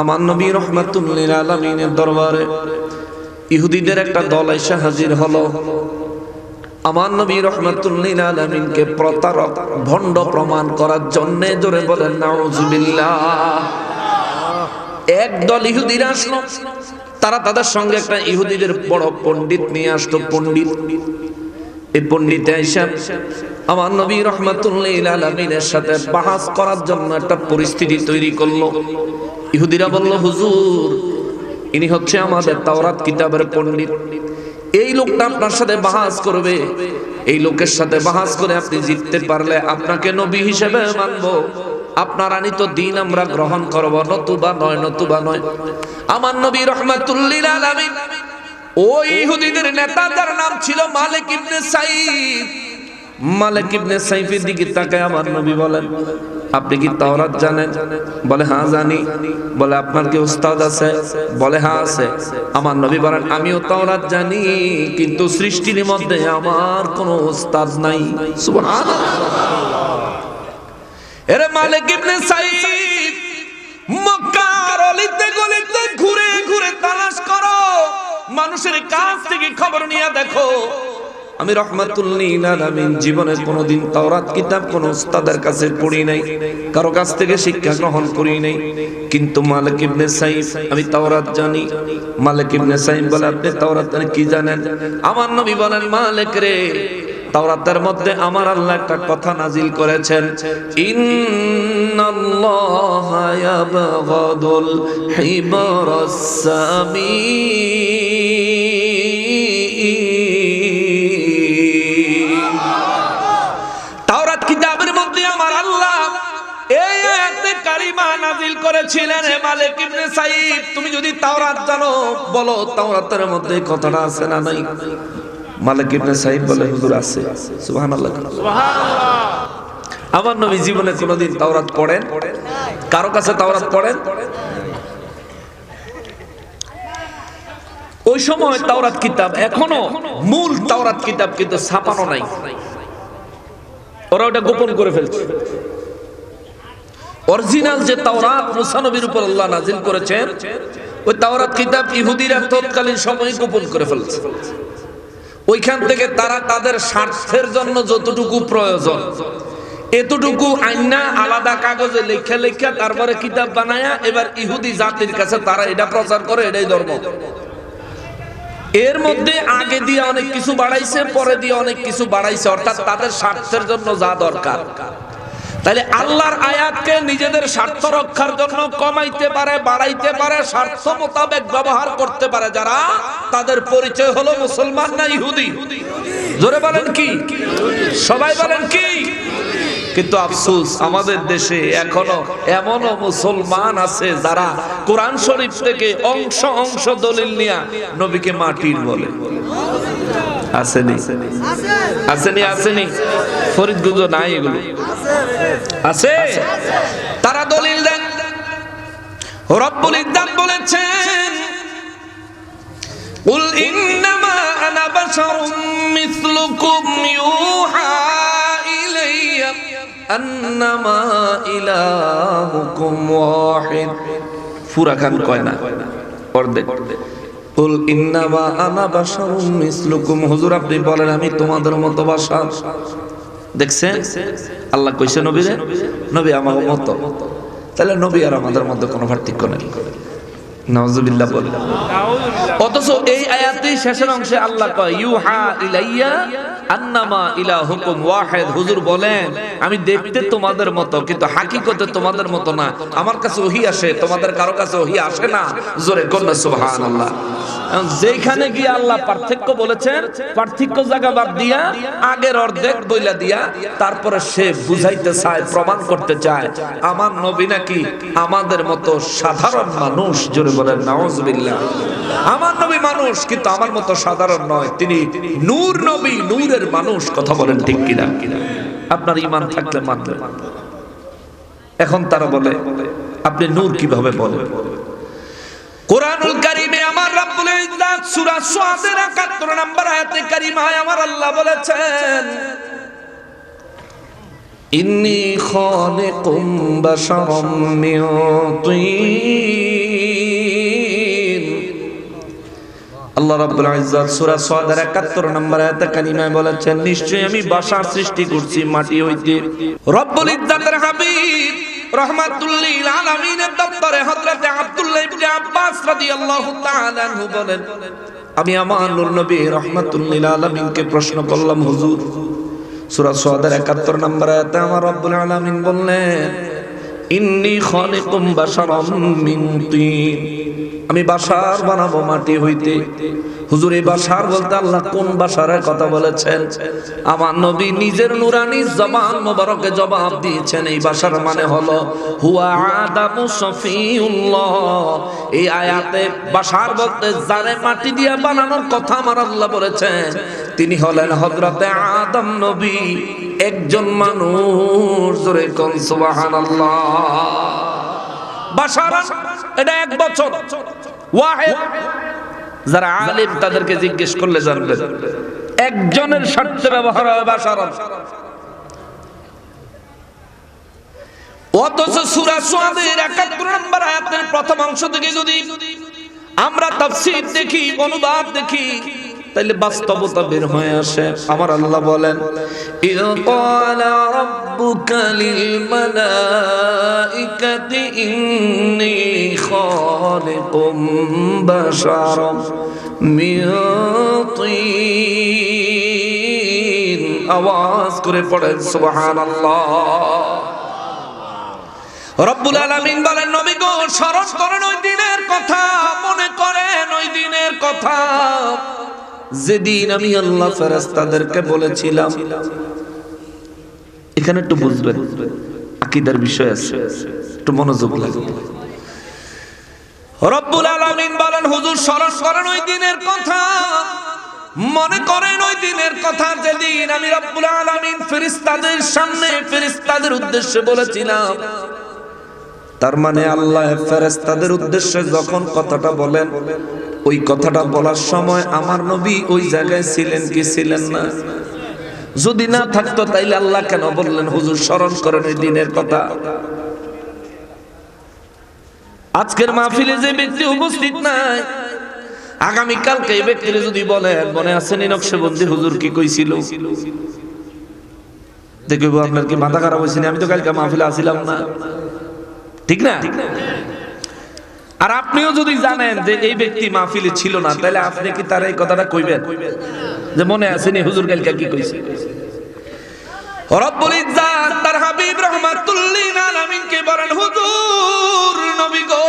আমার নবী রহমাতুল্লিল আলমিনের দরবারে ইহুদিদের একটা দল এসে হাজির হলো। আমার নবী রহমাতুল্লিল আলমিনকে প্রতারক, ভণ্ড প্রমাণ করার জন্য জোরে বলেন, নাউজুবিল্লাহ। এক দল ইহুদিরা আসলো। তারা তাদের সঙ্গে একটা ইহুদিদের বড় পণ্ডিত নিয়ে আসলো, পণ্ডিত। এই পণ্ডিত হিসাব আমার নবী রহমাতুল্লাহ আলমিনের সাথে বাহাস করার জন্য একটা পরিস্থিতি তৈরি করল। ইহুদিরা বলল, হুজুর, ইনি হচ্ছে আমাদের তাওরাত কিতাবের পণ্ডিত। এই লোকটা আপনার সাথে বাহাস করবে। এই লোকের সাথে বাহাস করে আপনি জিততে পারলে আপনাকে নবী হিসেবে মানবো। আপনার আনিত দিন আমরা গ্রহণ করব, নতুবা নয় নতুবা নয়। আমার নবী রহমাতুল্লিল আলামিন, ওই ইহুদিদের নেতা যার নাম ছিল মালিক ইবনে সাইফ মালিক ইবনে সাইফের দিকে তাকায় আমার নবী বলেন, আপনি কি তাওরাত জানেন? বলে হ্যাঁ জানি। বলে, আপনার কি উস্তাদ আছে? বলে হ্যাঁ আছে। আমার নবী বলেন, আমিও তাওরাত জানি, কিন্তু সৃষ্টির মধ্যে আমার কোনো উস্তাদ নাই। সুবহানাল্লাহ। এরে মালিক ইবনে সাইফ, মক্কার অলিতে গলিতে ঘুরে ঘুরে তালাশ করো। মানুষের কাছ থেকে খবর নিয়ে দেখো আমি রহমাতুল্লিল আলামিন জীবনে কোনোদিন তাওরাত কিতাব কোন উস্তাদের কাছে পড়ি নাই, কারও কাছ থেকে শিক্ষা গ্রহণ করি নাই। কিন্তু মালিক ইবনে সাইফ আমি তাওরাত জানি। মালিক ইবনে সাইফ বলে, আপনি তাওরাত কি জানেন? আমার নবী বলেন, মালিক রে, তাওরাতের মধ্যে আমার আল্লাহ একটা কথা নাজিল করেছেন, ইন্নাল্লাহা ইয়াবগাদুল হিবারাস সামিন হে মালিক ইবনে সাইদ? তুমি যদি তাওরাত জানো, বলো তাওরাতের মধ্যে কথাটা আছে না নাই? মালিক ইবনে সাইদ বলে, হুজুর আছে। সুবহানাল্লাহ। আমার নবী জীবনে কোনোদিন তাওরাত পড়েন? কারও কাছে তাওরাত পড়েন? ওই সময় তাওরাত কিতাব এখনও মূল তাওরাত কিতাব কিন্তু ছাপানো নাই। ওরা ওটা গোপন করে ফেলছে। অরিজিনাল যে তাওরাত মুসা নবীর উপর আল্লাহ নাজিল করেছেন, ওই তাওরাত কিতাব ইহুদিরা তৎকালীন সময় গোপন করে ফেলছে। ওইখান থেকে তারা তাদের স্বার্থের জন্য যতটুকু প্রয়োজন, এতটুকু আইনা, আলাদা কাগজে লেখা লেখা, তারপরে কিতাব বানায়া, এবার ইহুদি জাতির কাছে তারা এটা প্রচার করে, এটাই ধর্ম। এর মধ্যে আগে দিয়ে অনেক কিছু বাড়াইছে, পরে দিয়ে অনেক কিছু বাড়াইছে, অর্থাৎ তাদের স্বার্থের জন্য যা দরকার। তাহলে আল্লাহর আয়াতকে নিজেদের স্বার্থ রক্ষার জন্য কমাইতে পারে, বাড়াইতে পারে, স্বার্থ মোতাবেক ব্যবহার করতে পারে যারা, তাদের পরিচয় হলো মুসলমান না ইহুদি? জোরে বলেন কি? সবাই বলেন কি? কিন্তু আফসুস, আমাদের দেশে এখনও এমনও মুসলমান আছে যারা কোরআন শরীফ থেকে অংশ অংশ দলিল নিয়ে নবীকে মাটির বলে। আসেনি আসেনি আসেনি ফরিদ গুজো নাই এগুলো আছে তারা দলিল দেন রব্বুল ইদ্দাত বলেছেন قل إنما أنا بشر مثلكم يوحى إلي أنما إلهكم واحد ফুরা খান কয় না অর্ধেক কুল ইন্নামা বলেন, আমি তোমাদের আল্লাহ কইছে নবী আমার মতো। তাহলে নবী আর আমাদের মধ্যে কোনো পার্থক্য নেই। আমি দেখতে তোমাদের মতো, কিন্তু হাকিকতে তোমাদের মতো না। আমার কাছে ওহি আসে, তোমাদের কারও কাছে ওহি আসে না। জোরে কন্যা যেখানে গিয়ে আল্লাহ পার্থক্য বলেছেন, পার্থক্য জায়গা বাদ দিয়া, আগের অর্ধেক বইলা দিয়া, তারপরে সে বুঝাইতে চায়, প্রমাণ করতে চায়, আমার নবী নাকি আমাদের মতো সাধারণ মানুষ? জোরে বলেন আমার নবী মানুষ, কিন্তু আমার মতো সাধারণ নয়। তিনি নূর নবী, নূরের মানুষ, কথা বলেন ঠিক কিনা? আপনার ইমান থাকলে মানবেন। এখন তারা বলে, আপনি নূর কীভাবে বলেন? কোরআনুল কারিমে আমার রব্বুল ইজ্জাত সূরা সুয়াদের 71 নম্বর আয়াতে কারিমায় আমার আল্লাহ বলেছেন, ইন্নী খালিকুম বাশারাম মিন আল্লাহ রাব্বুল ইজ্জাত সূরা সাদের 71 নম্বর আয়াতে কারিমায় বলেছেন, নিশ্চয়ই আমি বাসার সৃষ্টি করছি, মাটি হইতে। রব্বুল ইজ্জাতের হাবিব রহমাতুল্লিল আলামিনের দপ্তরে হযরতে আব্দুল্লাহ ইবনে আব্বাস রাদিয়াল্লাহু তাআলা আনহু বলেন, আমি আমার নূর নবী রহমাতুল্লিল আলামিনকে প্রশ্ন করলাম, হুজুর, সূরা সাদের 71 নম্বর আয়াতে আমার রব্বুল আলামিন বললেন ইন্নী খালিকুম বাশারাম আমি বাসার বানাবো মাটি হইতে। হুজুর, এই বাসার বলতে আল্লাহ কোন বাসারের কথা বলেছেন? আমার নবী নিজের নুরানি জবান মোবারকে জবাব দিয়েছেন, এই বাসার মানে হলো, হুয়া আদামু সফিউল্লাহ এই আয়াতে বাসার বলতে যারে মাটি দিয়ে বানানোর কথা আমার আল্লাহ বলেছেন, তিনি হলেন হযরতে আদম নবী। একজন মানুষ জোরে কোন সুবহানাল্লাহ। এটা এক বছর। যারা আলিম তাদেরকে জিজ্ঞেস করলে জানবেন একজনের স্বার্থে ব্যবহার হয় বাসারা। অথচ সূরা সুয়াদের 71 নম্বর আয়াতের প্রথম অংশ থেকে যদি আমরা তাফসীর দেখি, অনুবাদ দেখি তাইলে বাস্তবতা বের হয়ে আসে। আমার আল্লাহ বলেন আওয়াজ করে পড়েন, সুবহানাল্লাহ। রব্বুল আলামিন বলেন, নবী গো স্মরণ করেন ওই দিনের কথা, মনে করেন ওই দিনের কথা। যেদিন আমি আল্লাহ ফেরেশতাদেরকে বলেছিলাম, এখানে একটু বুঝবেন, আকীদার বিষয় আছে, একটু মনোযোগ লাগবে রব্বুল আলামিন বলেন, হুজুর স্মরণ করেন ওই দিনের কথা, মনে করেন ওই দিনের কথা যেদিন আমি রব্বুল আলামিন ফেরেশতাদের সামনে ফেরেশতাদের উদ্দেশ্যে বলেছিলাম। তার মানে আল্লাহ ফেরেশতাদের উদ্দেশ্যে যখন কথাটা বলেন ওই কথাটা বলার সময় আমার নবী ওই জায়গায় ছিলেন কি ছিলেন না? যদি না থাকতো তাইলে আল্লাহ কেন বললেন, হুজুর, স্মরণ করেন ওই দিনের কথা আজকের মাহফিলে যে ব্যক্তি উপস্থিত নাই, আগামী কালকে এই ব্যক্তির যদি বলেন, মনে আছে নকশবন্দি হুজুর কি কইছিল? দেখব আপনার কি মাথা খারাপ হয়েছে আমি তো কালকে মাহফিলে আসিলাম না। ঠিক না? আর আপনিও যদি জানেন যে এই ব্যক্তি মাহফিলে ছিল না, তাহলে আপনি কি তার এই কথাটা কইবেন? যে মনে আছে নি, হুজুর কালকে কি কইছে? রব্বুল ইজ্জাত তার হাবিব রাহমাতুল লিল আলামিনকে বলেন, হুজুর, নবী গো,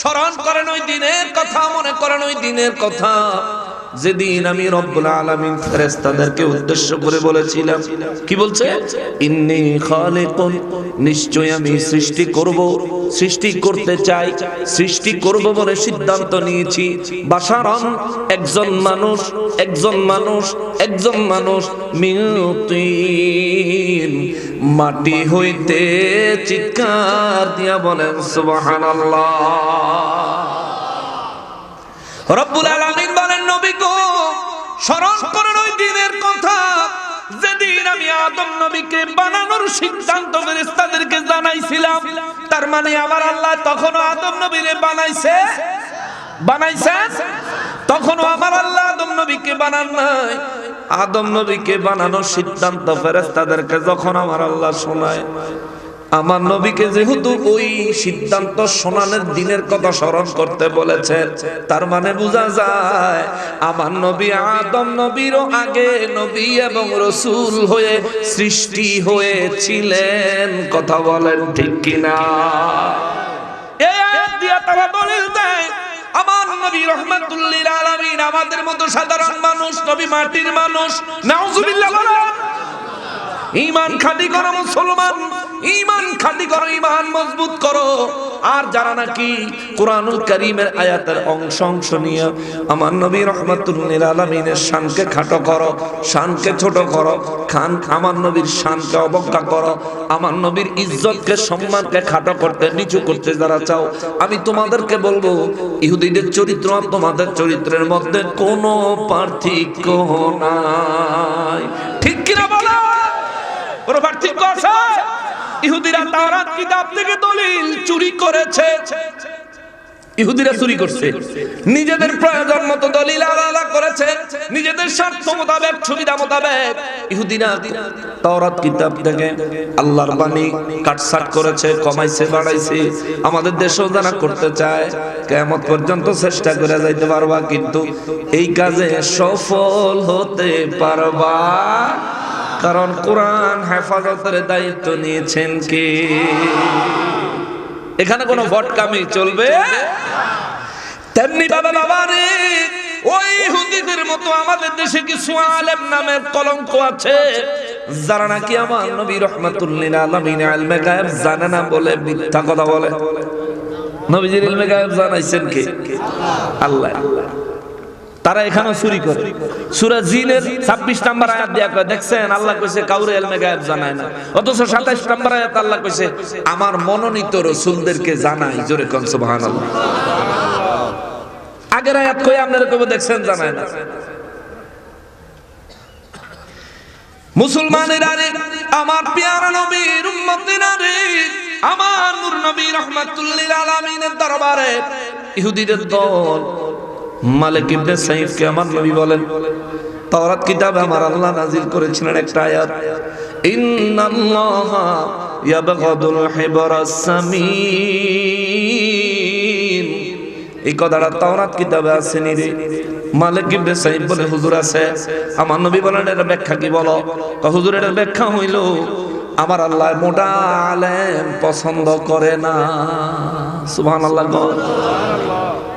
স্মরণ করেন ওই দিনের কথা, মনে করেন ওই দিনের কথা। যেদিন আমি রব্বুল আলামিন ফেরেশতাদেরকে উদ্দেশ্য করে বলেছিলাম, কি বলছে? ইন্নী খালিকুন নিশ্চয় আমি সৃষ্টি করব, সৃষ্টি করতে চাই, সৃষ্টি করব বলে সিদ্ধান্ত নিয়েছি। বাসারন একজন মানুষ একজন মানুষ একজন মানুষ মিউতিন মাটি হইতে চিৎকার দিয়া বলেন, সুবহানাল্লাহ। রব্বুল আলামিন স্মরণ করেন ওই দিনের কথা। যেদিন আমি আদম নবীকে বানানোর সিদ্ধান্ত ফেরেশতাদেরকে জানাইছিলাম, তার মানে আমার আল্লাহ তখনও আদম নবীরে বানাইছে। বানাইছে তখনও আমার আল্লাহ আদম নবীকে বানান নাই। আদম নবীকে বানানোর সিদ্ধান্ত ফেরেশতাদেরকে যখন আমার আল্লাহ শোনায় আমার নবীকে যেহেতু ওই সিদ্ধান্ত শোনানোর দিনের কথা স্মরণ করতে বলেছে, তার মানে বোঝা যায় আমার নবী আদম নবীরও আগে নবী এবং রসুল হয়ে সৃষ্টি হয়েছিলেন। কথা বলেন ঠিক কিনা? তারা দলিল দেয়, আমার নবী রহমাতুল্লিল আলামিন আমাদের মতো সাধারণ মানুষ, নবী মাটির মানুষ, নাউজুবিল্লাহ ইমান খাঁটি করো মুসলমান ইমান খাঁটি করো ইমান মজবুত করো। আর যারা নাকি কোরআনুল করিমের আয়াতের অংশ অংশ নিয়ে আমার নবী রহমাতুল্লিল আলমিনের শানকে খাটো করো, শানকে ছোট করো, খান আমার নবীর শানকে অবজ্ঞা করো, আমার নবীর ইজ্জতকে সম্মানকে খাটো করতে, নিচু করতে যারা চাও, আমি তোমাদেরকে বলব, ইহুদিদের চরিত্র আর তোমাদের চরিত্রের মধ্যে কোনো পার্থক্য নাই। ঠিক কিনা বলো? কোনো পার্থক্য আছে? ইহুদিরা তাওরাত কিতাব থেকে দলিল চুরি করেছে। ইহুদিরা চুরি করছে। নিজেদের প্রয়োজন মতো দলিল আলাদা করেছে। নিজেদের স্বার্থ মোতাবেক, সুবিধা মোতাবেক ইহুদিরা তাওরাত কিতাব থেকে আল্লাহর বাণী কাটসাট করেছে, কমাইছে, বাড়াইছে। আমাদের দেশেও যারা করতে চায় কেমন পর্যন্ত চেষ্টা করে যাইতে পারবা, কিন্তু এই কাজে সফল হতে পারবা। কারণ কোরআন হেফাজতের দায়িত্ব নিয়েছেন কে? এখানে কোনো ভটকামি চলবে? তেমনি ভাবে বাবা রে ওই হুদিদের মতো আমাদের দেশে কিছু আলেম নামের কলঙ্ক আছে। যারা নাকি আমার নবী রহমাতুল্লিল আলামিন ইলমে গায়েব জানে না বলে মিথ্যা কথা বলে। নবীজির ইলমে গায়েব জানাইছেন কে? আল্লাহ। তারা এখানে চুরি করে। সূরা জিনের 26 নাম্বার আয়াত দিয়া কয়, দেখছেন? আল্লাহ কইছে, কাউরে এলমে গায়েব জানায় না। অথচ 27 নাম্বার আয়াত আল্লাহ কইছে, আমার মনোনীত রাসূলদেরকে জানাই। জোরে কোন, সুবহানাল্লাহ। আগের আয়াত কই, আপনারা কইব, দেখছেন? জানায় না। মুসলমানেরা রে, আমার পেয়ারা নবীর উম্মতেরা রে, আমার নূর নবী রহমাতুল্লিল আলামিনের দরবারে ইহুদিদের দল মালিক ইবনে সাইফকে আমার নবী বলেন, তাওরাত কিতাবে আমার আল্লাহ নাজিল করেছিলেন একটা আয়াত, ইন্নাল্লাহা ইয়াবগাদুল হিবরাস সামিন। এই কথাটা তাওরাত কিতাবে আছে নি রে। মালিক ইবনে সাইফ বলে, হুজুর আছে? আমার নবী বলেন এটা ব্যাখ্যা কি বলো? হুজুর এটা ব্যাখ্যা হইল, আমার আল্লাহ মোটা আলেম পছন্দ করে না। সুবহানাল্লাহ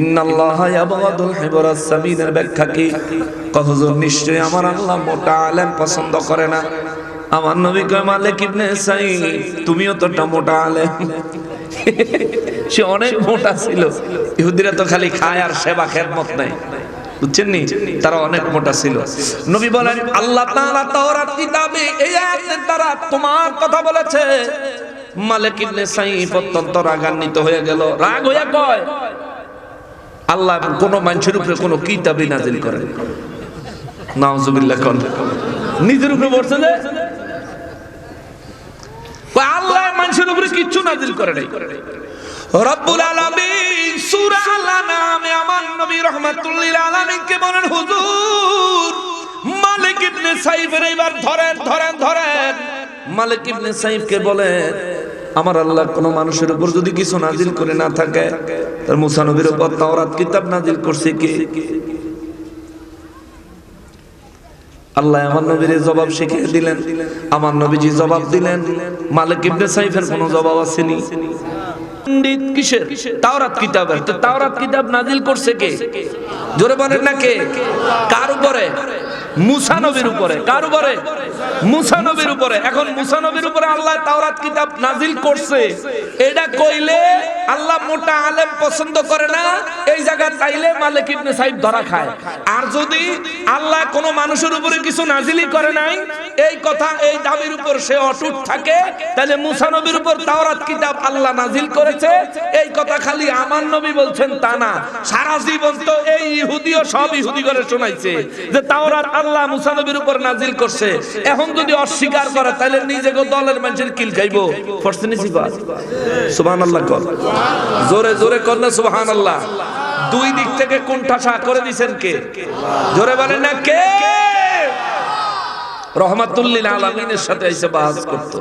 ইন্নাল্লাহ ইয়াবগাদুল হিবরাস সামিনের ব্যাখ্যা কি? কহজুর নিশ্চয় আমার মোটা পছন্দ করে না? আমার নবী কয় তুমিও তো মোটা সে অনেক মোটা ছিল। ইহুদিরা তো খালি খায় আর সেবা খেদমত নাই বুঝছেন নি? তারা অনেক মোটা ছিল। নবী বলেন, আল্লাহ দ্বারা তোমার কথা বলেছে। মালিক ইবনে সাইফ অত্যন্ত রাগান্বিত হয়ে গেল। রাগ হইয়া কয় আল্লাহ কোন মানুষের উপরে কোন কিতাবই নাজিল করে কোন। নিজের উপরে বলছে যে আল্লাহ মানুষের উপরে কিচ্ছু নাজিল করে নাই। রব্বুল আলামিন সূরা আল-আনামে আমার নবী আলামিনকে বলেন, হুজুর, মালিক ইবনে সাইফের এবার ধরেন ধরেন ধরেন। মালিক ইবনে সাইফকে বলেন, আমার আল্লাহ কোন মানুষের উপর যদি কিছু নাজিল করে না থাকে তার মুসা নবীর উপর তাওরাত কিতাব নাজিল করছে কি? আল্লাহ আমার নবীর জবাব শিখিয়ে দিলেন। আমার নবীজি জবাব দিলেন, মালিক ইবনে সাইফের কোনো জবাব আসেনি। পণ্ডিত কিসের? তাওরাত কিতাবের। তাওরাত কিতাব নাজিল করছে কে? জোরে বলেন না কে? কার উপরে? উপরে, কার উপরে? মুসানবীর উপরে। এখন মুসানবীর উপরে আল্লাহ তাওরাত কিতাব নাজিল করছে। এটা কইলে আল্লাহ মোটা আলেম পছন্দ করে না, এই জায়গা চাইলে মালিক ইবনে ধরা খায়। আর যদি আল্লাহ কোনো মানুষের উপরে কিছু নাজিলই করে নাই, এই কথা, এই দাবির উপর সে অটুট থাকে, তাহলে মুসা নবীর উপর তাওরাত কিতাব আল্লাহ নাজিল করেছে। এই কথা খালি আমার নবী বলছেন তা না। সারা জীবন তো এই ইহুদিও সব ইহুদি করে শোনাইছে যে তাওরাত আল্লাহ মুসানবির উপর নাজিল করছে। এখন যদি অস্বীকার করে, তাহলে নিজেকে দলের মানুষের কিল খাইবো। ফরসে নিছি সুবহান আল্লাহ কর। জোরে জোরে কর না সুবহানাল্লাহ। দুই দিক থেকে কোণঠাসা করে দিছেন কে? জোরে বলেন না কে? রহমাতুল্লিল আলামিনের সাথে এসে বাহাজ করতো।